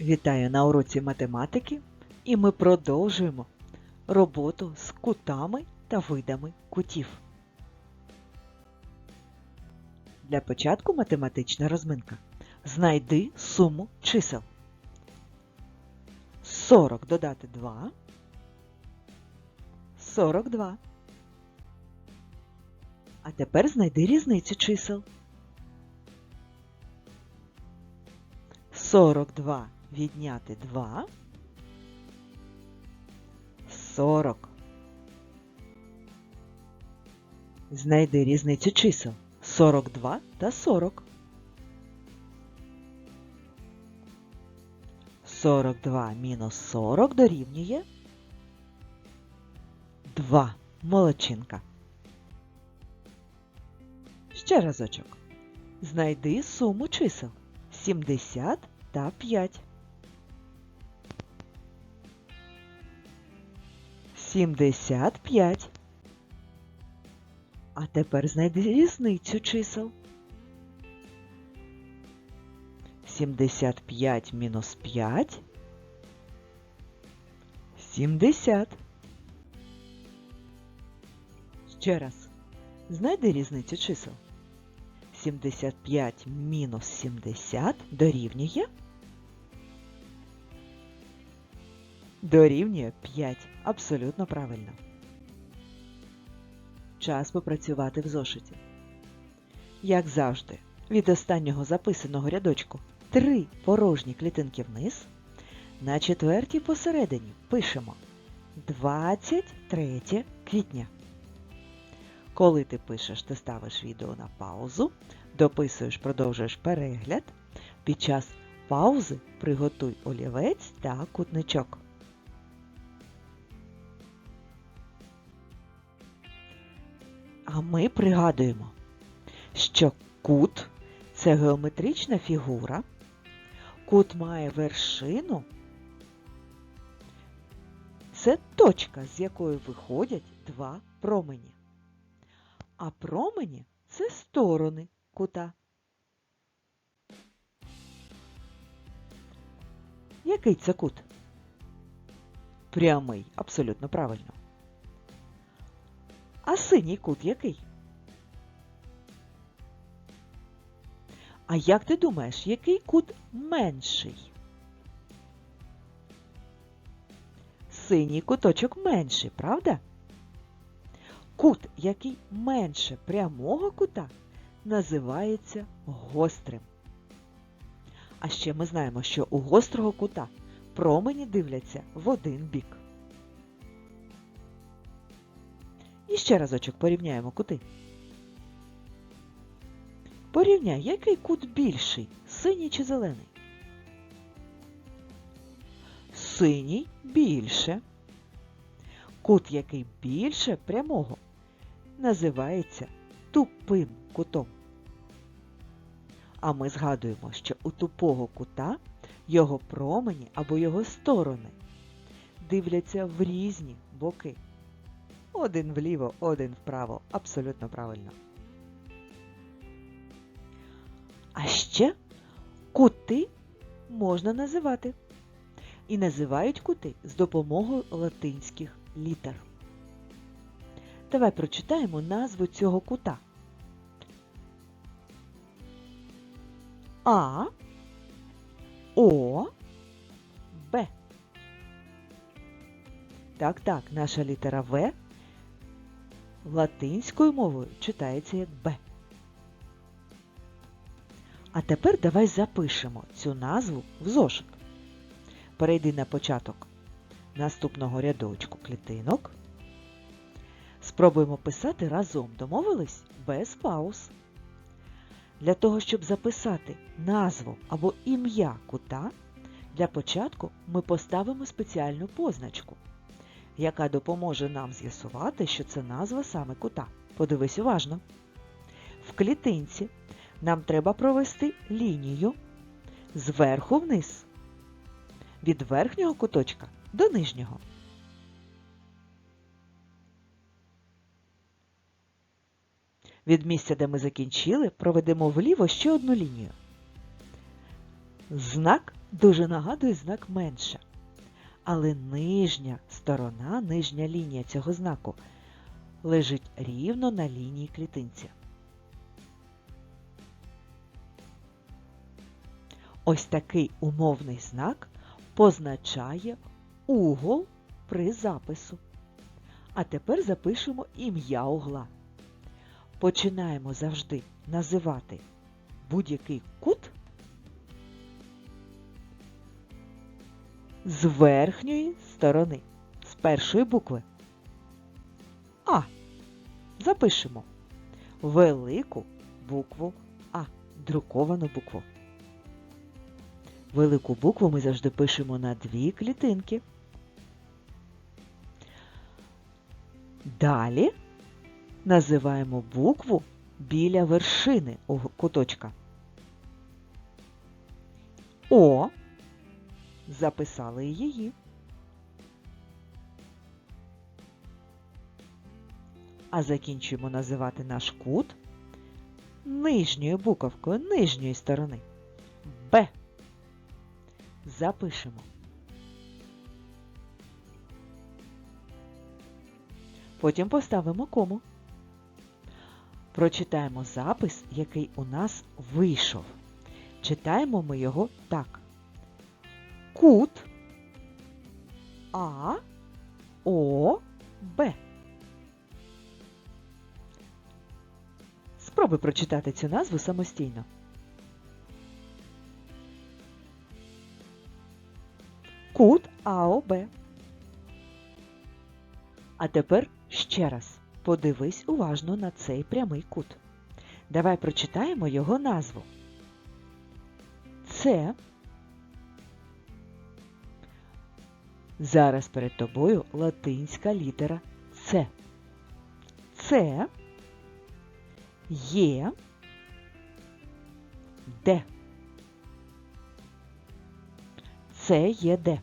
Вітаю на уроці математики і ми продовжуємо роботу з кутами та видами кутів. Для початку математична розминка. Знайди суму чисел. 40 додати 2. 42. А тепер знайди різницю чисел. 42 відняти 2. 40. Знайди різницю чисел 42 та 40. 42 мінус 40 дорівнює 2. Молодчинка. Ще разочок. Знайди суму чисел 70 та 5. 75. А тепер знайди різницю чисел. 75 мінус 5. 70. Ще раз. Знайди різницю чисел. 75 мінус 70 дорівнює. Дорівнює 5. Абсолютно правильно. Час попрацювати в зошиті. Як завжди, від останнього записаного рядочку три порожні клітинки вниз. На четвертій посередині пишемо 23 квітня. Коли ти пишеш, ти ставиш відео на паузу, дописуєш, продовжуєш перегляд. Під час паузи приготуй олівець та кутничок. А ми пригадуємо, що кут це геометрична фігура, кут має вершину. Це точка, з якої виходять два промені. А промені це сторони кута. Який це кут? Прямий, абсолютно правильно. А синій кут який? А як ти думаєш, який кут менший? Синій куточок менший, правда? Кут, який менше прямого кута, називається гострим. А ще ми знаємо, що у гострого кута промені дивляться в один бік. І ще разочок порівняємо кути. Порівняй, який кут більший, синій чи зелений? Синій більше. Кут, який більше прямого, називається тупим кутом. А ми згадуємо, що у тупого кута його промені або його сторони дивляться в різні боки. Один вліво, один вправо. Абсолютно правильно. А ще кути можна називати. І називають кути з допомогою латинських літер. Давай прочитаємо назву цього кута. А, О, Б. Так, так, наша літера В латинською мовою читається як Б. А тепер давай запишемо цю назву в зошит. Перейди на початок наступного рядочку клітинок. Спробуємо писати разом. Домовились? Без пауз. Для того, щоб записати назву або ім'я кута, для початку ми поставимо спеціальну позначку, яка допоможе нам з'ясувати, що це назва саме кута. Подивись уважно. В клітинці нам треба провести лінію зверху вниз, від верхнього куточка до нижнього. Від місця, де ми закінчили, проведемо вліво ще одну лінію. Знак дуже нагадує знак менше. Але нижня сторона, нижня лінія цього знаку лежить рівно на лінії клітинця. Ось такий умовний знак позначає угол при запису. А тепер запишемо ім'я угла. Починаємо завжди називати будь-який кут з верхньої сторони, з першої букви. А. Запишемо велику букву А, друковану букву. Велику букву ми завжди пишемо на дві клітинки. Далі називаємо букву біля вершини куточка. О. Записали її. А закінчуємо називати наш кут нижньою буковкою нижньої сторони. Б. Запишемо. Потім поставимо кому. Прочитаємо запис, який у нас вийшов. Читаємо ми його так. Кут А О Б. Спробуй прочитати цю назву самостійно. Кут АОБ. А тепер ще раз подивись уважно на цей прямий кут. Давай прочитаємо його назву. Це зараз перед тобою латинська літера С. Це є Д. Це є Д.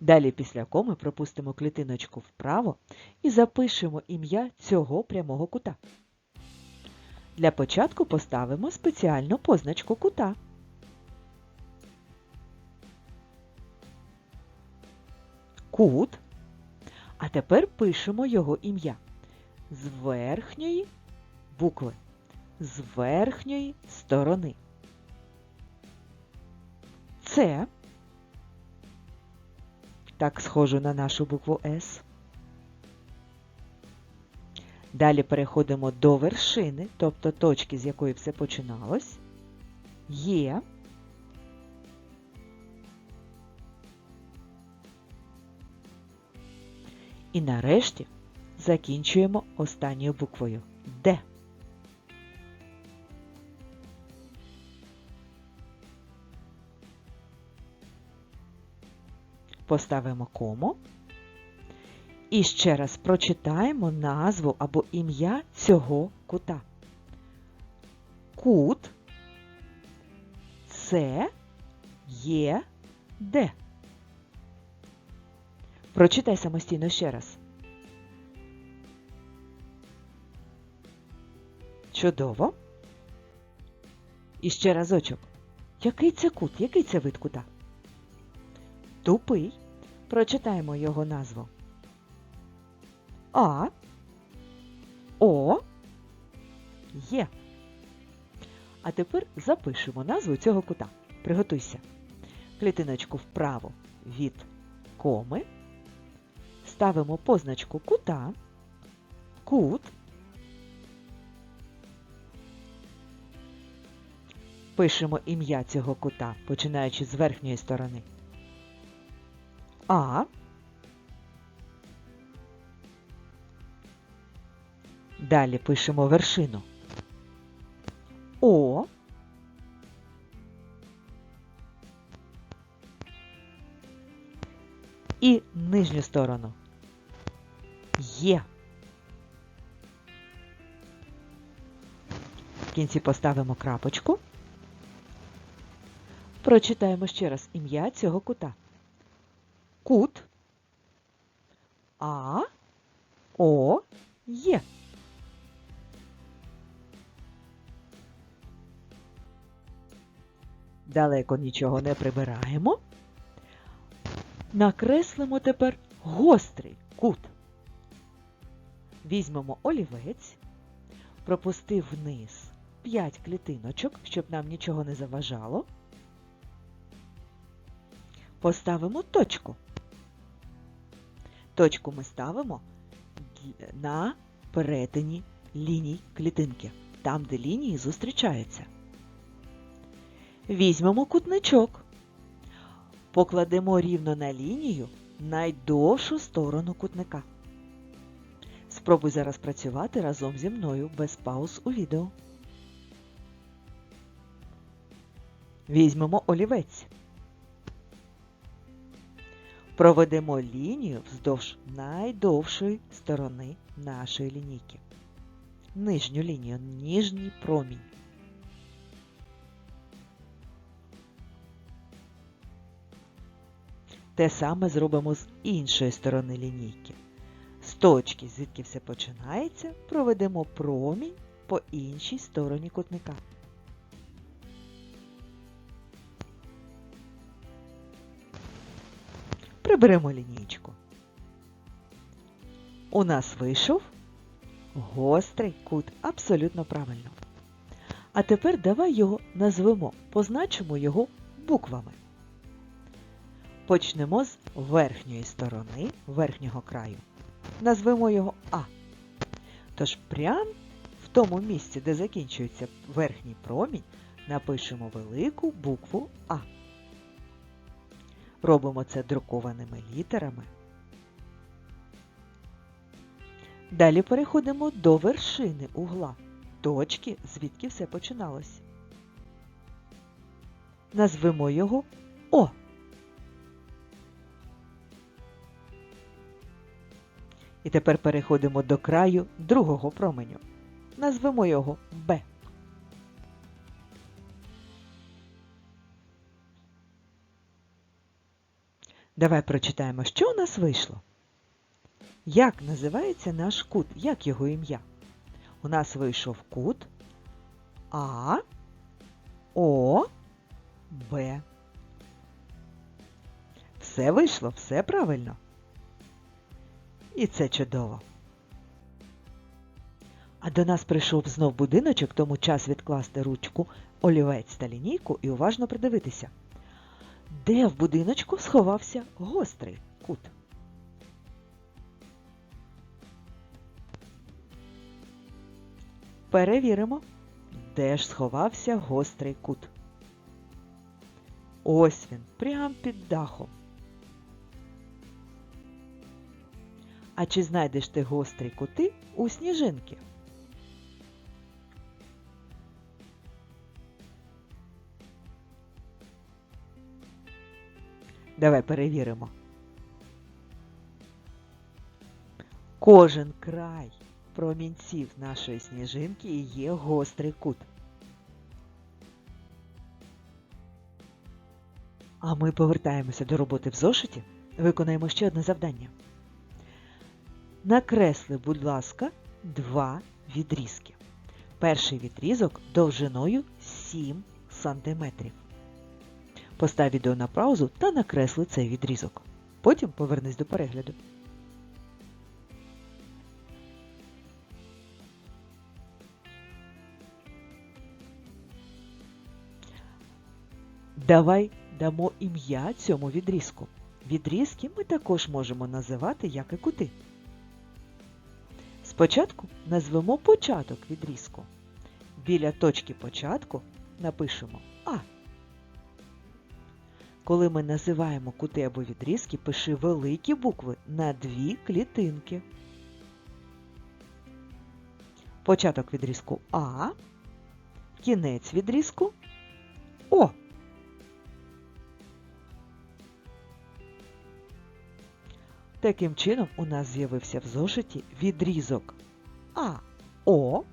Далі після коми пропустимо клітиночку вправо і запишемо ім'я цього прямого кута. Для початку поставимо спеціальну позначку кута. Кут. А тепер пишемо його ім'я з верхньої букви, з верхньої сторони. Це так схоже на нашу букву С. Далі переходимо до вершини, тобто точки, з якої все починалось. Є. І нарешті закінчуємо останньою буквою Д. Поставимо кому. І ще раз прочитаємо назву або ім'я цього кута. Кут це є Д. Прочитай самостійно ще раз. Чудово. І ще разочок. Який це кут? Який це вид кута? Тупий. Прочитаємо його назву. А. О. Є. А тепер запишемо назву цього кута. Приготуйся. Клітиночку вправо від коми. Ставимо позначку кута. Кут. Пишемо ім'я цього кута, починаючи з верхньої сторони. А. Далі пишемо вершину. О. сторону. Є. В кінці поставимо крапочку. Прочитаємо ще раз ім'я цього кута. Кут А О Є. далеко нічого не прибираємо. Накреслимо тепер гострий кут. Візьмемо олівець, пропусти вниз 5 клітиночок, щоб нам нічого не заважало. Поставимо точку. Точку ми ставимо на перетині ліній клітинки, там, де лінії зустрічаються. Візьмемо кутничок. Покладемо рівно на лінію найдовшу сторону кутника. Спробуй зараз працювати разом зі мною без пауз у відео. Візьмемо олівець. Проведемо лінію вздовж найдовшої сторони нашої лінійки. Нижню лінію, ніжній промінь. Те саме зробимо з іншої сторони лінійки. З точки, звідки все починається, проведемо промінь по іншій стороні кутника. Приберемо лінійку. У нас вийшов гострий кут. Абсолютно правильно. А тепер давай його назвемо, позначимо його буквами. Почнемо з верхньої сторони, верхнього краю. Назвемо його А. Тож прямо в тому місці, де закінчується верхній промінь, напишемо велику букву А. Робимо це друкованими літерами. Далі переходимо до вершини угла, точки, звідки все починалось. Назвемо його О. І тепер переходимо до краю другого променю. Назвемо його Б. Давай прочитаємо, що у нас вийшло. Як називається наш кут? Як його ім'я? У нас вийшов кут А, О, Б. Все вийшло, все правильно. І це чудово. А до нас прийшов знов будиночок, тому час відкласти ручку, олівець та лінійку і уважно придивитися. Де в будиночку сховався гострий кут? Перевіримо, де ж сховався гострий кут. Ось він, прямо під дахом. А чи знайдеш ти гострі кути у сніжинки? Давай перевіримо. Кожен край промінців нашої сніжинки є гострий кут. А ми повертаємося до роботи в зошиті. Виконаємо ще одне завдання. Накресли, будь ласка, два відрізки. Перший відрізок довжиною 7 см. Постав відео на паузу та накресли цей відрізок. Потім повернись до перегляду. Давай дамо ім'я цьому відрізку. Відрізки ми також можемо називати як і кути. Спочатку назвемо початок відрізку. Біля точки початку напишемо А. Коли ми називаємо кути або відрізки, пиши великі букви на дві клітинки. Початок відрізку А, кінець відрізку О. Таким чином у нас з'явився в зошиті відрізок АО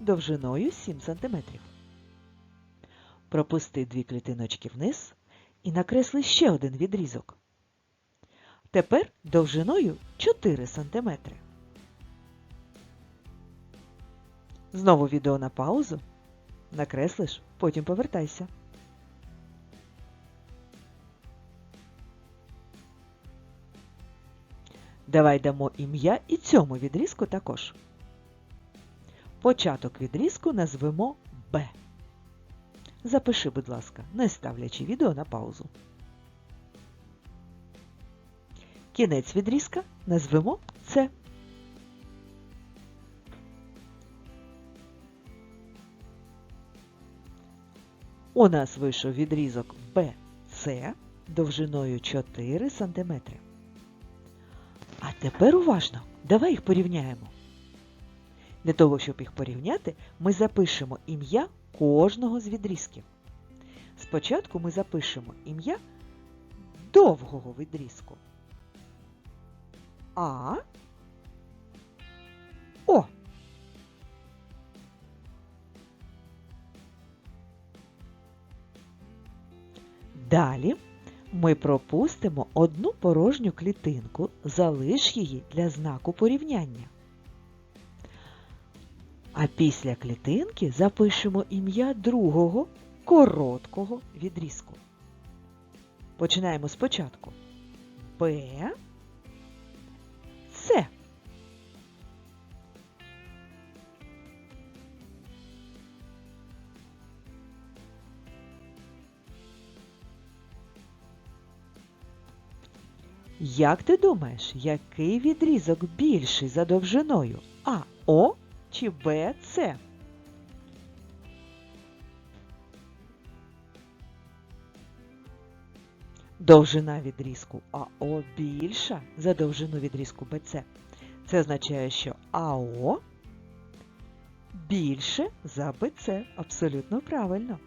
довжиною 7 см. Пропусти дві клітиночки вниз і накресли ще один відрізок. Тепер довжиною 4 см. Знову відео на паузу. Накреслиш, потім повертайся. Давай дамо ім'я і цьому відрізку також. Початок відрізку назвемо Б. Запиши, будь ласка, не ставлячи відео на паузу. Кінець відрізка назвемо С. У нас вийшов відрізок BC довжиною 4 см. Тепер уважно, давай їх порівняємо. Для того, щоб їх порівняти, ми запишемо ім'я кожного з відрізків. Спочатку ми запишемо ім'я довгого відрізку. А. О. Далі ми пропустимо одну порожню клітинку, залиш її для знаку порівняння. А після клітинки запишемо ім'я другого короткого відрізку. Починаємо спочатку. Б. С. Як ти думаєш, який відрізок більший за довжиною? АО чи БЦ? Довжина відрізку АО більша за довжину відрізку БЦ. Це означає, що АО більше за БЦ. Абсолютно правильно.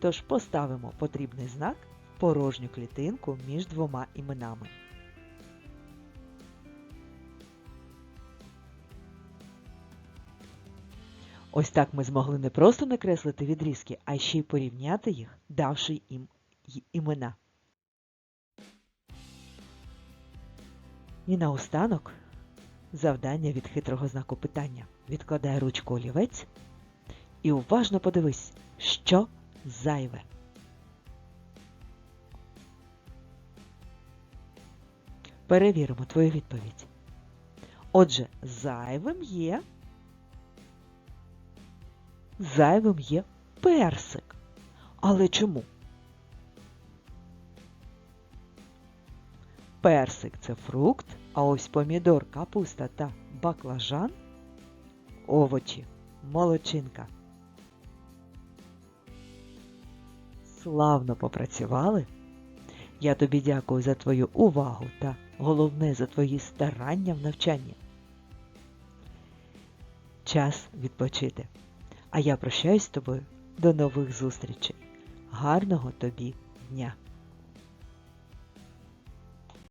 Тож поставимо потрібний знак в порожню клітинку між двома іменами. Ось так ми змогли не просто накреслити відрізки, а ще й порівняти їх, давши їм імена. І наостанок завдання від хитрого знаку питання. Відкладай ручку олівець і уважно подивись, що зайве. Перевіримо твою відповідь. Отже, зайвим є зайвим є персик. Але чому? Персик це фрукт, а ось помідор, капуста та баклажан овочі, молочинка. Славно попрацювали. Я тобі дякую за твою увагу та головне за твої старання в навчанні. Час відпочити. А я прощаюсь з тобою. До нових зустрічей. Гарного тобі дня!